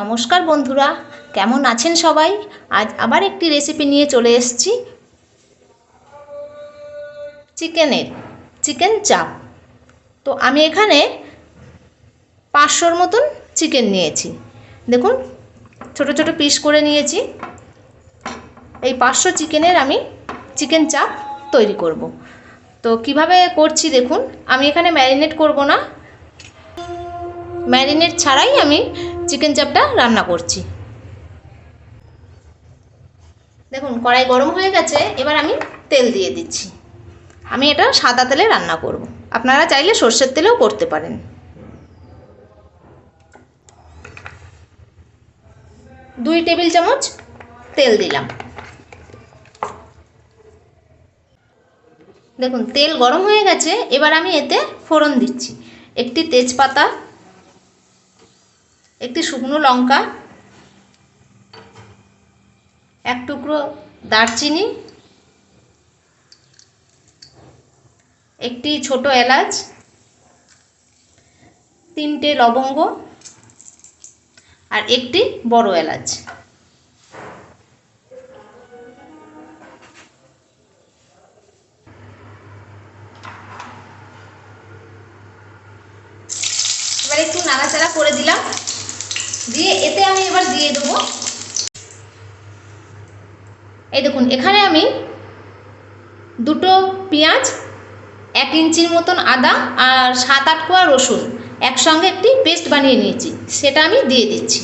নমস্কার বন্ধুরা, কেমন আছেন সবাই? আজ আবার একটি রেসিপি নিয়ে চলে এসেছি। চিকেনের, চিকেন চাপ। তো আমি এখানে পাঁচশোর মতন চিকেন নিয়েছি। দেখুন, ছোট ছোট পিস করে নিয়েছি। এই পাঁচশো চিকেনের আমি চিকেন চাপ তৈরি করব। তো কীভাবে করছি দেখুন, আমি এখানে ম্যারিনেট করব না। ম্যারিনেট ছাড়াই আমি চিকেন চাপটা রান্না করছি। দেখুন, কড়াই গরম হয়ে গেছে, এবার আমি তেল দিয়ে দিচ্ছি। আমি এটা সাদা তেলে রান্না করব। আপনারা চাইলে সর্ষের তেলেও করতে পারেন। দুই টেবিল চামচ তেল দিলাম। দেখুন, তেল গরম হয়ে গেছে, এবার আমি এতে ফোড়ন দিচ্ছি। একটি তেজপাতা একটি শুকনো লঙ্কা, এক টুকরো দারচিনি, একটি ছোট এলাচ, তিনটে লবঙ্গ আর একটি বড় এলাচ। এই দেখুন, এখানে আমি দুটো পেঁয়াজ এক ইঞ্চির মতন আদা আর সাত আট কোয়া রসুন একসঙ্গে একটি পেস্ট বানিয়ে নিয়েছি। সেটা আমি দিয়ে দিচ্ছি।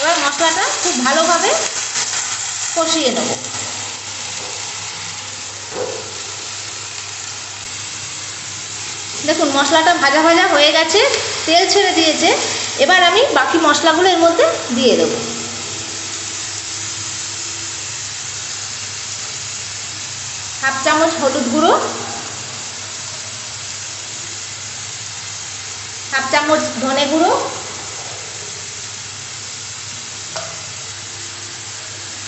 এবার মশলাটা খুব ভালোভাবে কষিয়ে নেব। দেখুন, মশলাটা ভাজা ভাজা হয়ে গেছে, তেল ছেড়ে দিয়েছে, এবার আমি বাকি মশলাগুলো এর মধ্যে দিয়ে দেব। হাফ চামচ হলুদ গুঁড়ো, হাফ চামচ ধনে গুঁড়ো,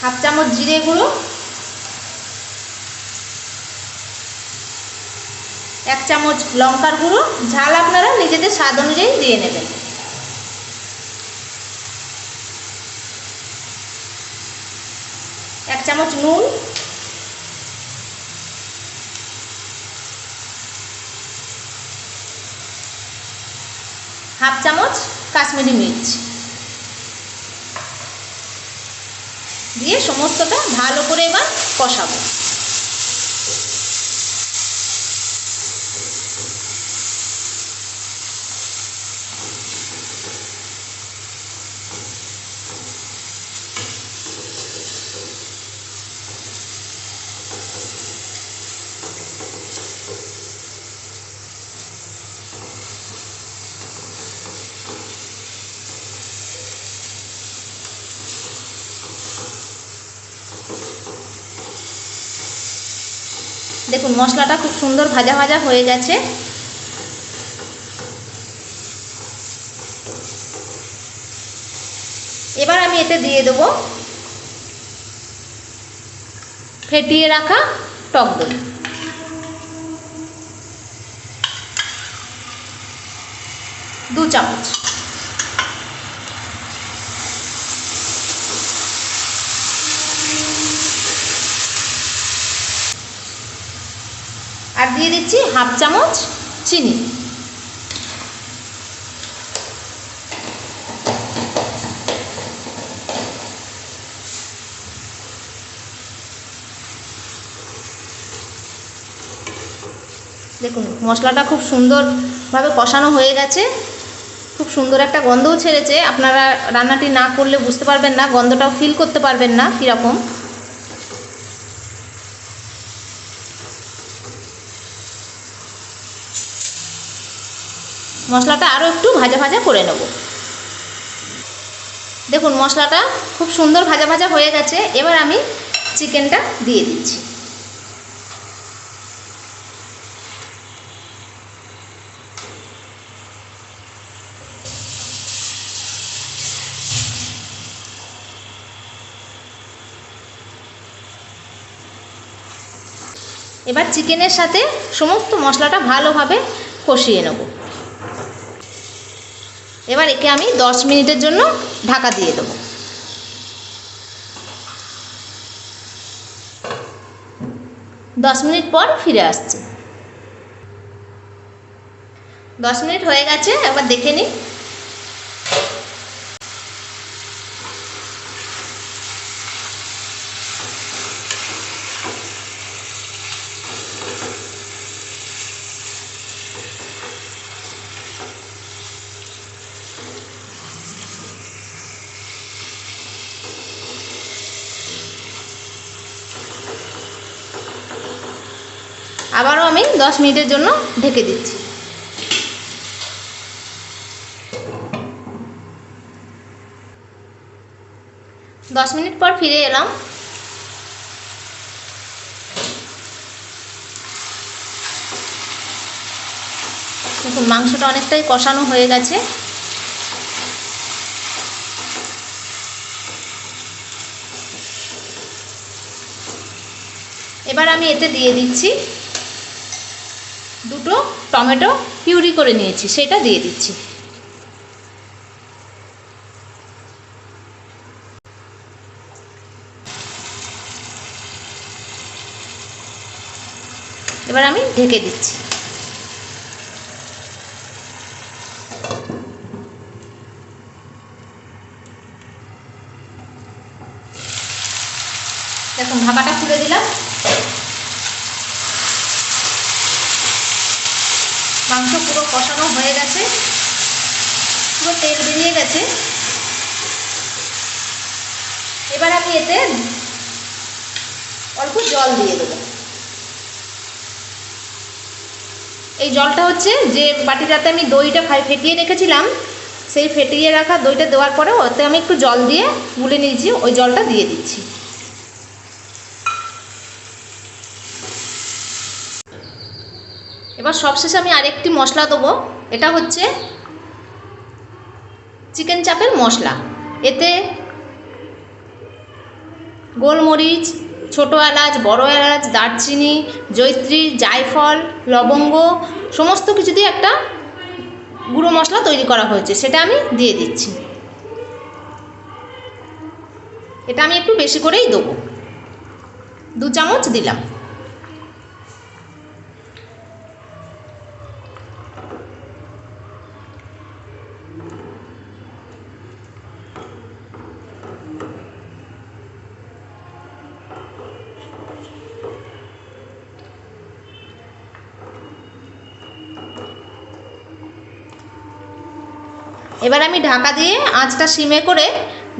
হাফ চামচ জিরে গুঁড়ো এক চামচ লঙ্কার গুঁড়ো, ঝাল আপনারা নিজেদের স্বাদ অনুযায়ী দিয়ে নেবেন। এক চামচ নুন। হাফ চামচ কাশ্মীরি মির্চ। দিয়ে সমস্তটা ভালো করে এবার কষাবো। দেখুন, মশলাটা খুব সুন্দর ভাজা ভাজা হয়ে গেছে। এবার আমি এতে দিয়ে দেবো ফেটিয়ে রাখা টক দই। দু চামচ। আর দিয়ে দিচ্ছি হাফ চামচ চিনি। দেখুন, মশলাটা খুব সুন্দরভাবে কষানো হয়ে গেছে। খুব সুন্দর একটা গন্ধও ছেড়েছে। আপনারা রান্নাটি না করলে বুঝতে পারবেন না, গন্ধটাও ফিল করতে পারবেন না কীরকম। মশলাটা আরও একটু ভাজা ভাজা করে নেব। দেখুন, মশলাটা খুব সুন্দর ভাজা ভাজা হয়ে গেছে। এবার আমি চিকেনটা দিয়ে দিচ্ছি। এবার চিকেনের সাথে সমস্ত মশলাটা ভালোভাবে কষিয়ে নেব। এবার একে আমি দশ মিনিটের জন্য ঢাকা দিয়ে দেবো। দশ মিনিট পর ফিরে আসছি। দশ মিনিট হয়ে গেছে একবার দেখে নিই। আবারও আমি দশ মিনিটের জন্য ঢেকে দিচ্ছি। দশ মিনিট পর ফিরে এলাম। দেখুন, মাংসটা অনেকটাই কষানো হয়ে গেছে। এবার আমি এতে দিয়ে দিচ্ছি দুটো টমেটো পিউরি করে নিয়েছি, সেটা দিয়ে দিচ্ছি। এবার আমি ঢেকে দিচ্ছি। দেখুন, ঢাকাটা খুলে দিলাম। মাংস পুরো কষানো হয়ে গেছে। পুরো তেল বেরিয়ে গেছে। এবার আমি এতে অল্প জল দিয়ে দেবো। এই জলটা হচ্ছে যে বাটিটাতে আমি দইটা ফেটিয়ে রেখেছিলাম, সেই ফেটিয়ে রাখা দইটা দেওয়ার পরে ওতে আমি একটু জল দিয়ে গুলে নিয়েছি, ওই জলটা দিয়ে দিচ্ছি। এবার সবশেষে আমি আরেকটি মশলা দেবো। এটা হচ্ছে চিকেন চাপের মশলা। এতে গোলমরিচ, ছোটো এলাচ, বড় এলাচ, দারচিনি জৈত্রী জায়ফল, লবঙ্গ, সমস্ত কিছু দিয়ে একটা গুঁড়ো মশলা তৈরি করা হয়েছে। সেটা আমি দিয়ে দিচ্ছি। এটা আমি একটু বেশি করেই দেবো। দু চামচ দিলাম। এবার আমি ঢাকা দিয়ে আঁচটা সিমে করে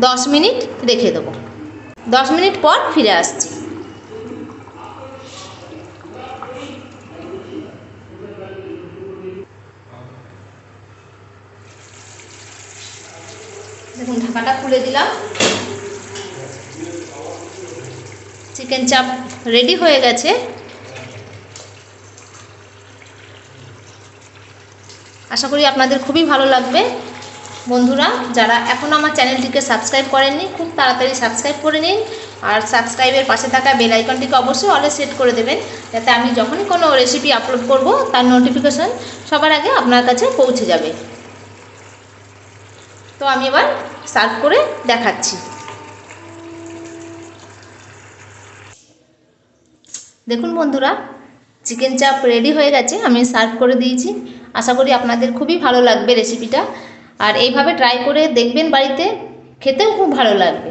দশ মিনিট রেখে দেবো। দশ মিনিট পর ফিরে আসছি। দেখুন, ঢাকাটা খুলে দিলাম। চিকেন চাপ রেডি হয়ে গেছে। আশা করি আপনাদের খুবই ভালো লাগবে। বন্ধুরা, যারা এখনও আমার চ্যানেলটিকে সাবস্ক্রাইব করেননি, খুব তাড়াতাড়ি সাবস্ক্রাইব করে নিন। আর সাবস্ক্রাইবের পাশে থাকা বেল আইকনটিকে অবশ্যই অলে সেট করে দেবেন, যাতে আমি যখনই কোনো রেসিপি আপলোড করব, তার নোটিফিকেশন সবার আগে আপনার কাছে পৌঁছে যাবে। তো আমি এবার সার্ভ করে দেখাচ্ছি। দেখুন বন্ধুরা চিকেন চাপ রেডি হয়ে গেছে, আমি সার্ভ করে দিয়েছি। আশা করি আপনাদের খুবই ভালো লাগবে রেসিপিটা আর এইভাবে ট্রাই করে দেখবেন বাড়িতে, খেতেও খুব ভালো লাগবে।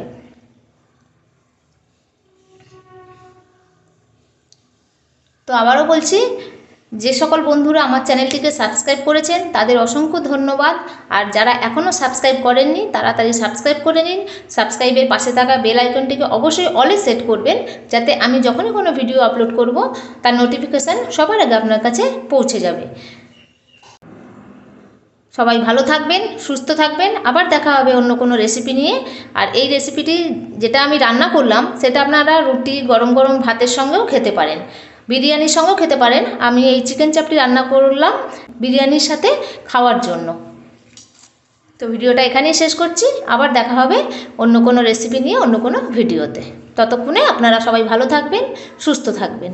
তো আবারও বলছি, যে সকল বন্ধুরা আমার চ্যানেলটিকে সাবস্ক্রাইব করেছেন, তাদের অসংখ্য ধন্যবাদ। আর যারা এখনও সাবস্ক্রাইব করেননি তাড়াতাড়ি সাবস্ক্রাইব করে নিন। সাবস্ক্রাইবের পাশে থাকা বেল আইকনটিকে অবশ্যই অলে সেট করবেন, যাতে আমি যখনই কোনো ভিডিও আপলোড করব, তার নোটিফিকেশান সবার আগে আপনার কাছে পৌঁছে যাবে। সবাই ভালো থাকবেন, সুস্থ থাকবেন। আবার দেখা হবে অন্য কোনো রেসিপি নিয়ে। আর এই রেসিপিটি যেটা আমি রান্না করলাম, সেটা আপনারা রুটি, গরম গরম ভাতের সঙ্গেও খেতে পারেন। বিরিয়ানির সঙ্গেও খেতে পারেন। আমি এই চিকেন চাপটি রান্না করলাম বিরিয়ানির সাথে খাওয়ার জন্য। তো ভিডিওটা এখানেই শেষ করছি। আবার দেখা হবে অন্য কোনো রেসিপি নিয়ে অন্য কোনো ভিডিওতে। ততক্ষণে আপনারা সবাই ভালো থাকবেন, সুস্থ থাকবেন।